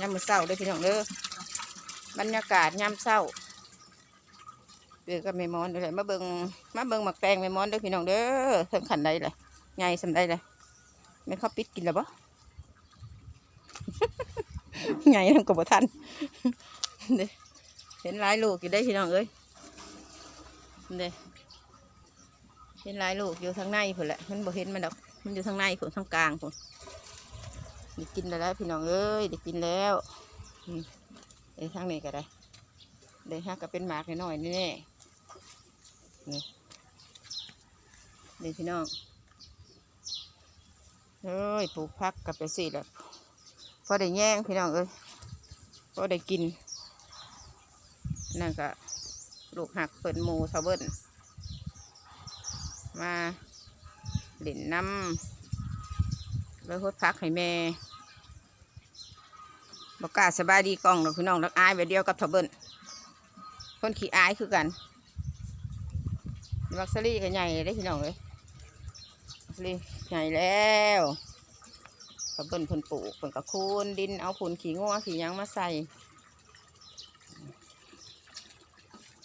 ยามมื้อเช้าเด้อพี่น้องเด้อบรรยากาศยามเช้าเดือกับแม่มอนเด้อเลยมาเบิ่งมาเบิ่งหมักแตงแม่มอนเด้อพี่น้องเด้อเพิ่งขันใดเลยใหญ่สำใดเลยแม่เขาปิดกินแล้วบ่ใหญ่ทำกับบ่ทันเดเห็นหลายลูกอยู่ได้พี่น้องเอ้ยเด้เห็นหลายลูกอยู่ทางในพุ่นแหละมันบ่เห็นมันดอกมันอยู่ทางในพุ่นทางกลางพุ่น ได้กินแล้วพี่น้องเอ้ยได้กินแล้วอืมเอ้ทางนี้ก็ได้ได้ฮักก็เป็นหมากน้อยนี่แน่นี่นี่พี่น้องเอ้ยปลูกพักกับไปสิแล้วพอได้แย่งพี่น้องเอ้ยพอได้กินนั่นก็ลูกหักเปิดมูชาเบิ้นมาเล่นน้ำแล้วพดพักให้แม่ บอกกาสบายดีกล้องหรอกพี่น้องรักอายแบบเดียวกับชาวเบิ้นคนขี้อายคือกันบักซรี่ก็ใหญ่ได้พี่น้องเลยบักซรี่ใหญ่แล้วชาวเบิ้นเพิ่นปลูกเพิ่นก็คูนดินเอาผุนขี้งัวขี้ยังมาใส่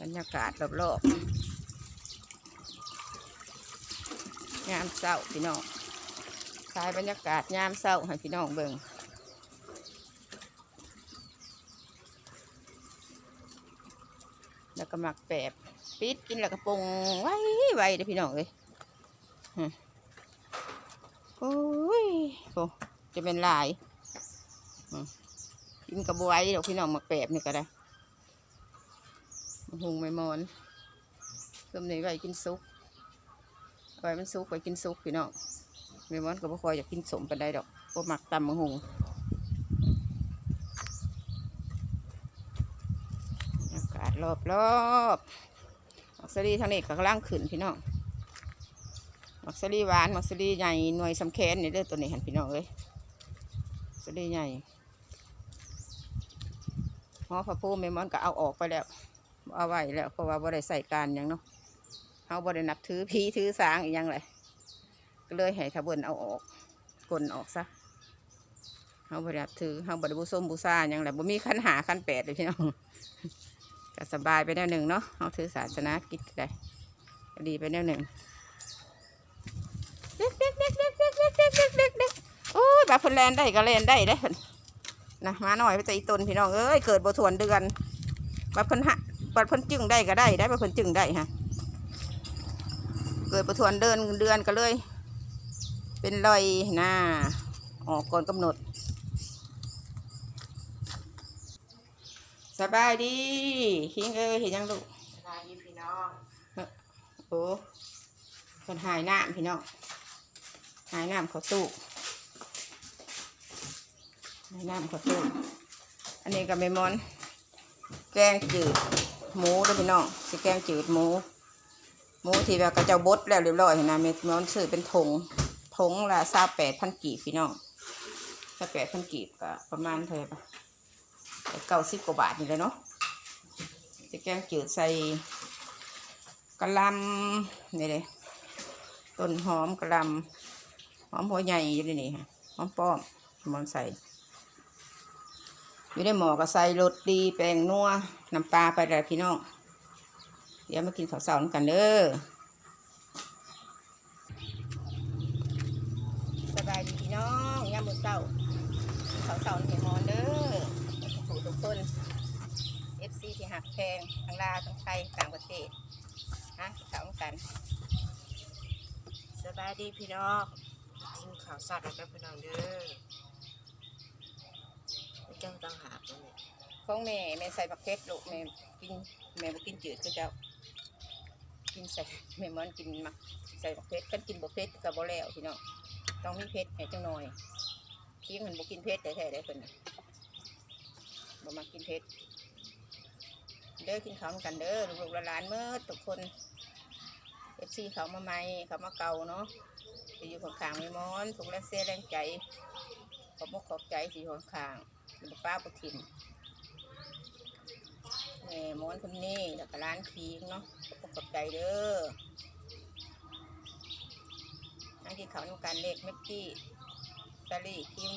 บรรยากาศรอบๆยามเศร้าพี่น้องถ่ายบรรยากาศยามเศร้าให้พี่น้องเบิ่ง แล้วก็หมักแปบปิดกินแล้วก็ปรุงไว้ไว้เด้อพี่น้องเลยฮะโอ้ยโอ้จะเป็นลายกินกระบวยเดี๋ยวพี่น้องหมักแปบนี่ก็ได้หุงไม่มอนเพิ่มในไว้กินซุปไว้มันซุปไว้กินซุปพี่น้องไม่มอนก็บ่คอยอยากกินสมปานใดดอกบ่มักตำมะหุงากาศรอบรอบมักสลีทางนี้ก็กำลังขึ้นพี่น้องมักสลีหวานมักสลีใหญ่หน่วยสำแคนนี่เด้อตัวนี้เห็นพี่น้องเอ้ยมักสลีใหญ่หอพระพูมมอนก็เอาออกไปแล้วเอาไว้แล้วเพราะว่าบ่ได้ใส่การหยังเนาะเขาบ่ได้นับถือผีถือสางอีกยังเลยก็เลยให้ทะเบินเอาออกกลนออกซะเขาบ่ได้นับถือเขาบ่ได้บูชมบูชาหยังแหละบ่มีขั้นหาขั้นแปดเลยพี่น้อง ก็สบายไปแนวหนึ่งเนาะเขาถือศาสนากิจก็ได้ก็ดีไปแนวหนึ่งเด็กเด็กเด็กเด็กเด็กเด็กเด็กเด็กเด็กโอ้ยบาพนแลนได้ก็แลนได้เด้พนนะมาหน่อยไปตีตนพี่น้องเอ้ยเกิดบทวนเดือนบัดเพิ่นหะบัดเพิ่นจึงได้ก็ได้ได้บัดเพิ่นจึงได้ฮะเกิดประทวนเดินเดือนก็เลย เป็นรอยหน้าออกก่อนกำหนด สบายดีคิงเอ้ยเห็นยังลูกสบายดีพี่น้องโอ้เพิ่นหายน้ำพี่น้องหายน้ำเขาตู้หายน้ำเขาตู้อันนี้ก็ไม่มอน แกงจืดหมูเด้วยพี่น้องสิแกงจืดหมูหมูที่แบบกระเจ้าบดแล้วเรียบร้อยเห็นนะเม็ดมันซื้อเป็นถงถงละซาแปดพันกีบพี่น้องซาแปดพันกีบก็ประมาณเท่าไหร่ปะ เก้าสิบกว่าบาทนี่เลยเนาะสิแกงจืดใส่กระลำนี่เลยต้นหอมกระลำหอมหัวใหญ่อยู่ในนี่ค่ะหอมป้อมมันใส่อยู่ในหมอก็ใส่รสดีแป้งนัวน้ำปลาไปแล้วพี่น้องเดี๋ยวมากินข้าวเสาร์กันเด้อสบายดีพี่น้องยามมื้อเช้าข้าวเสาร์ให้หมอนเด้อ ถูกทุกคน FC ที่หักแพงทั้งลาวทั้งไทยต่างประเทศฮะข้าวกันสบายดีพี่น้องกินข้าวสัตว์แล้วก็พี่น้องเด้อไม่จังตังหากเลยของแม่แม่ใส่บักเพชรลูกแม่กินแม่บ่กินจืดคือเจ้ากินใส่แม่มันกินมักใส่บักเพชรกันกินบักเพชรกับบ่แล้วพี่น้องต้องมีเพชรให้จังหน่อยเพียงมันบ่กินเพชรแต่แท้ๆได้เพิ่นน่ะบ่ มากินเพชรเด้อกินข้าวกันเด้อลูกหลานเมื่อทุกคนเอฟซีเขามาใหม่เขามาเก่าเนาะจะอยู่ข้างๆแม่มอนถูกแรงเสียแรงใจขอบมกขอบใจที่อยู่ข้างอยู่ป้าบุทิมแม่ม้วนคนนี้แล้วก็ร้านคีงเนาะขอบกับใจเด้อนั่งกินข้าวน้ำกันเล็กเม็กกี้ซาลี่คิม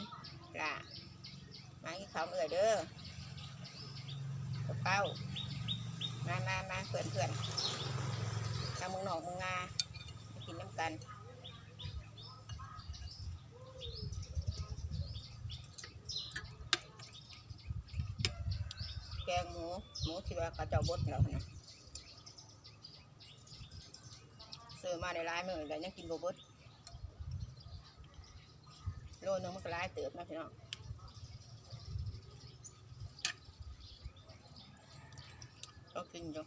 ละมมากินข้าวเอื่อยเด้อ กับเป้ามามามาเพื่อนเพื่อนทางมึงหนองมึงงากินน้ำกันแกงหมูหมูที่ว่ากระเจ้าบดแล้วนะซื้อมาในร้านมือแต่ยังกินบ่เบดโลนึงมันก็ร้ายเติบนะพี่น้อง ก็กินอยู่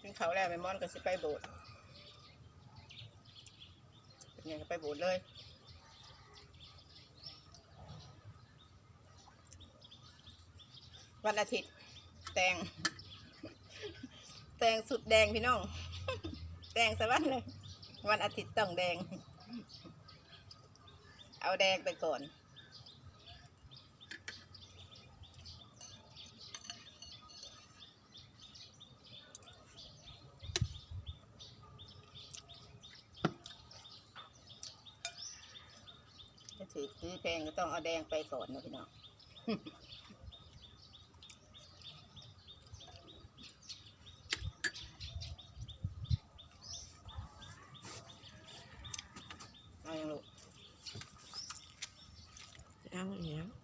กินเขาแล้วไม่มอนก็สิไปโบสถ์เป็นไงก็ไปโบสถ์เลยวันอาทิตย์แตง แตงสุดแดงพี่น้องแดงสวันเลย วันอาทิตย์ต้องแดง เอาแดงไปก่อน ถือซื้อแพงก็ต้องเอาแดงไปก่อนนะพี่น้องเอาอย่างลูก เอาอย่าง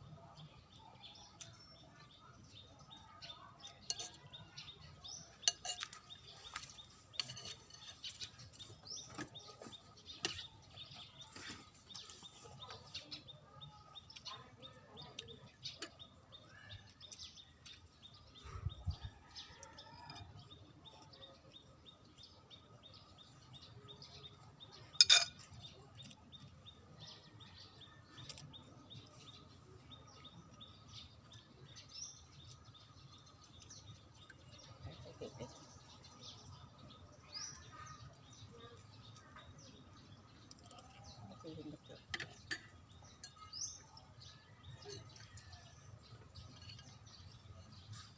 นี้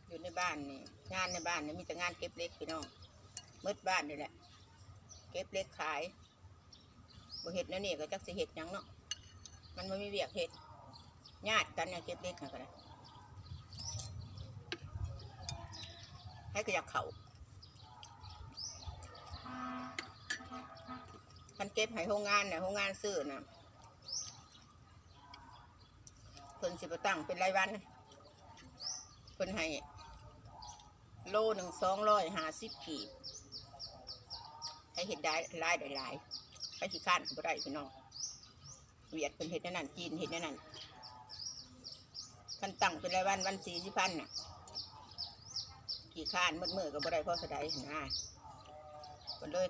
อยู่ในบ้านนี่งานในบ้านนี่มีแต่งานเก็บเล็กพี่น้องมืดบ้านนี่แหละ เก็บเล็กขายบ่เห็ดแล้วนี่ก็จักสิเห็ดยังเนาะมันไม่มีเวียกเห็ดญาติกันเนี่ยเก็บเล็กนะก็ได้ให้ก็อยากเข่า คันเก็บให้โรงงานเนี่ยโรงงานซื้อนะเพิ่นสิบตั้งเป็นรายวันเพิ่นให้โลหนึ่งสองร้อยห้าสิบกีบให้เห็ดได้หลายได้หลายให้ขี้ข้านก็บ่ได้พี่น้องเวียดเป็นเห็ดแนั่นนั่นจีนเห็ดแนั่นนั่นคันตั้งเป็นรายวันวันสี่สิบพันน่ะขี้ข้านมืดมือก็บ่ได้เพราะสะใดนะก็เลย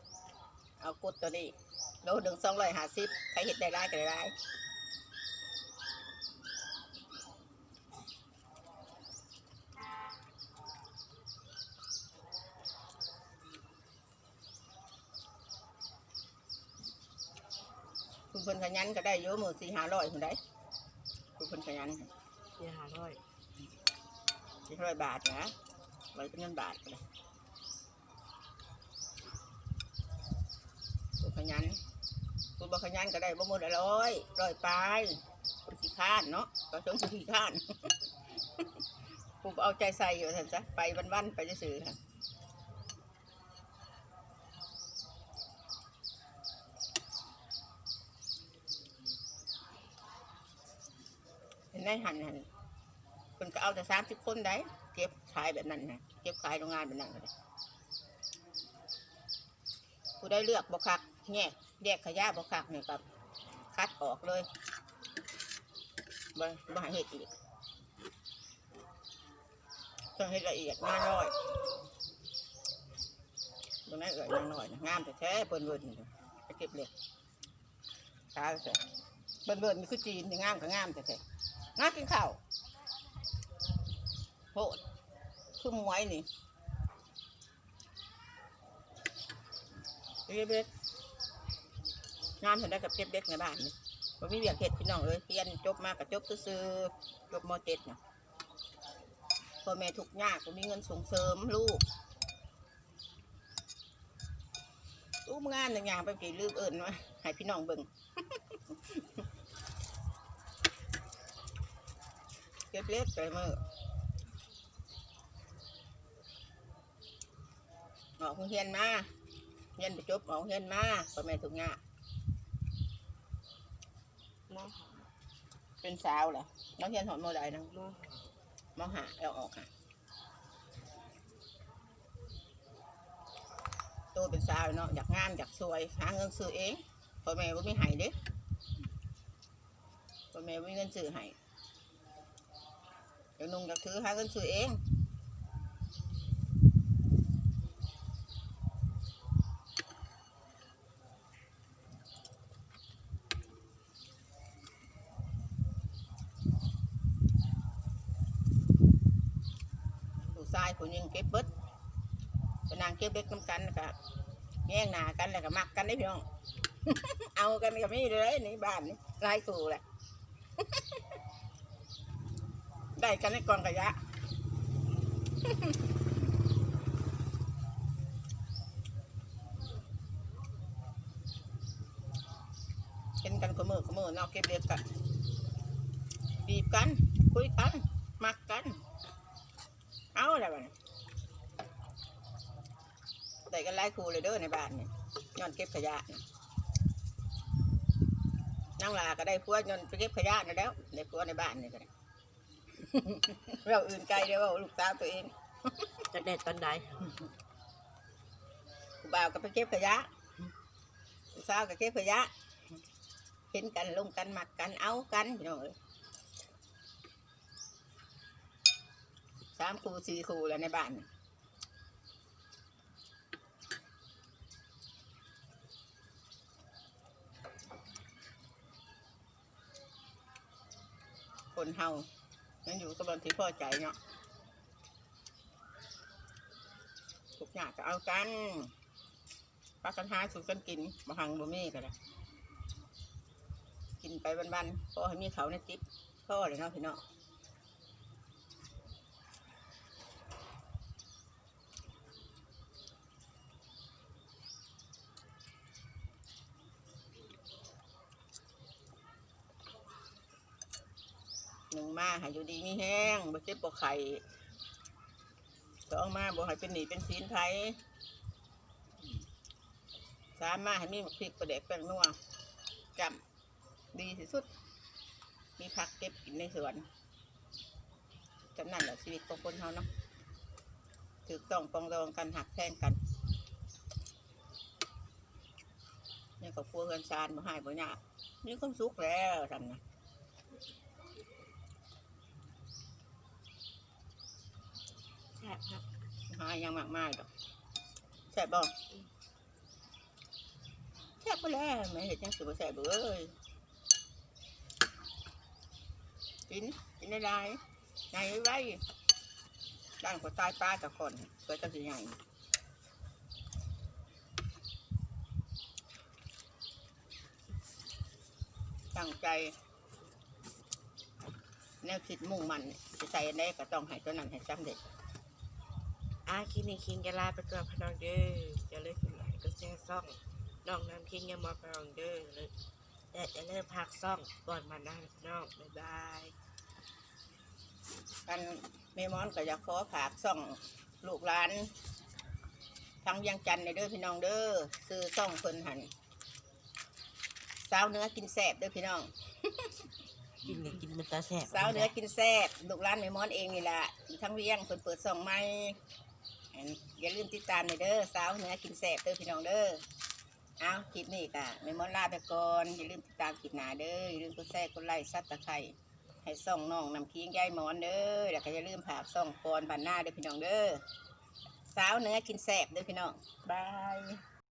เอากดตัวนี้ โลหนึ่งสองร้อยห้าสิบใครเห็ดได้หลายก็ได้หลายคุณคนขยันก็ได้เยอะมือสี่ห้าร้อยคนได้คุณคนขยันยี่ห้าร้อยสี่ร้อยบาทนะไว้เป็นเงินบาทก็ได้คุณขยัน คุณบ่ขยันก็ได้บ่หมดละร้อยร้อยไปคุณขี้ข้านเนาะก็ชงคุณขี้ข้านผมเอาใจใส่อยู่ท่านจ้ะไปวันๆไปจะซื้อค่ะเห็นได้หันหันคนก็เอาแต่สามสิบคนได้เก็บขายแบบนั้นนะเก็บขายโรงงานแบบนั้นเลยผู้ได้เลือกบกคักแยก แยกขยะบกคักเนี่ยกับคัดออกเลยบ่บ่ให้เห็ดอีกต้องเห็ดละเอียดงาน้อยตรงนั้นเอ่ยนางน้อยนะงามแต่แท้เปิ้นเบิ่นไปเก็บเหล็กขายใส่เปิ้นเบิ่นมีคือจีนนี่งามก็งามแต่แท้น่ากินข้าวโหดคือหมวยนี่เก็บเล็ก งามเห็นได้กับเก็บเล็กในบ้านนี่ผมมีเบียกเห็ดพี่น้องเลยเรียนจบมากับจบซื้อๆจบมเจ็ดเนี่ยพ่อแม่ทุกข์ยากผมมีเงินส่งเสริมลูกตุ้มงานหนึ่งอย่างไปกี่ลืมเอิญวะให้พี่น้องเบิ่งเก็บเล็กใจมือออกโรงเรียนมาเรียนไปจบออกโรงเรียนมาพ่อแม่ทุกงานมอหา เป็นสาวเหรอน้องเรียนหอมโมได้นะมอหามอหาเอาออกค่ะโตเป็นสาวเนาะอยากงานอยากสวยหาเงินซื้อเองพ่อแม่ว่าไม่ให้เด้พ่อแม่ว่ามีเงินซื้อให้อยากนุ่งอยากถือหาเงินซื้อเอง ชายคนยังเก็บเบิดไปนางเก็บเล็กน้ำกันก็แย่งหนากันแล้วก็มักกันได้พี่น้อง เอากันก็ไม่เลยในบ้านนี่ไล่สู่แหละ ได้กันในกองขยะเห็นกันขมือขมือนอกเก็บเล็กกันบีบกัน คุยกัน มักกัน อาอะไรบ้างได้กันไล่ครูเลยเด้อในบ้านนี่ย้อนเก็บขยะนี่นั่งลาก็ได้พวกย้อนไปเก็บขยะนี่แล้วได้พวกในบ้านนี่ก็ได้เราอื่นไกลเด้อว่าลูกสาวตัวเองจะได้ตอนใดผู้บ่าวก็ไปเก็บขยะลูกสาวก็เก็บขยะเห็นกันลงกันมักกันเอากันพี่น้องเอ้ย สามครูสี่ครูแล้วในบ้านคนเฮายังอยู่กับบนที่พ่อใจเนาะทุกอย่างก็เอากันปลากันหาสู่กันกินมาหังบ่มีกันละกินไปวันๆพอให้มีเขาในจิ๊บพ่อเลยเนาะพี่เนาะ หนึ่งมาให้อยู่ดีมีแห้งบ่เจ็บบ่ไข่สองมาบ่ให้เป็นหนีเป็นศีลไทยสามมาให้มีพริกประเด็กแป้งนัวจำดีที่สุด มีผักเก็บกินในสวนจำนั่นแหละชีวิตของคนเฮาเนาะถือต้องปองดองกันหักแท่งกันเนี่ยกับพวเฮือนซานบ่ให้บ่ยากนี่คนสุขแล้วทำนะ ซ่บครับ หาอยังมากมายดอกแซ่บบ่แซ่บไปแล้วแม่เห็ดยังสิบ่แซ่บเบ้ยกินกินได้ไรไงไว้ด้านกว่าตายปลากับคนเพื่อจะสิใหญ่ตั้งใจ แนวคิดมุ่งมันจะใส่อันใดก็ต้องให้ตัวนั้นให้สำเร็จ อาคินี่คิงจะลาไปก่อนพน้องเด้อจะเลิกกินไหลก็แช่ซ่องน้องน้ำคิงยังมาพน้องเด้อเลยแต่จะเริ่มพักซ่องก่อนมานะน้องบ๊ายบายกันเมมอนก็อยากขอฝากส่องลูกหลานทั้งเวียังจันทน์ในเด้อพี่น้องเด้อซื้อส่องเพิ่นหันสาวเนื้อกินแซ่บเด้อพี่น้อง กินนี่กินมันตาแซ่บสาวเนื้อกินแซ่บลูกหลานเมมอนเองนี่แหละทั้งเวียงเพิ่นเปิดส่องใหม่ อย่าลืมติดตามในเด้อสาวเนื้อกินแสบเด้อพี่น้องเด้อเอาคลิปนี้ก่ะไมมอนลาไปก่อนอย่าลืมติดตามคลิปหนาเด้ออย่าลืมกดแชร์กดไลค์ซับตะไคร้ให้ส่องน้องนำเคียงยายหมอนเด้อแล้วก็อย่าลืมผากส่องกอนบันหน้าเด้อพี่น้องเด้อสาวเนื้อกินแสบเด้อพี่น้องบาย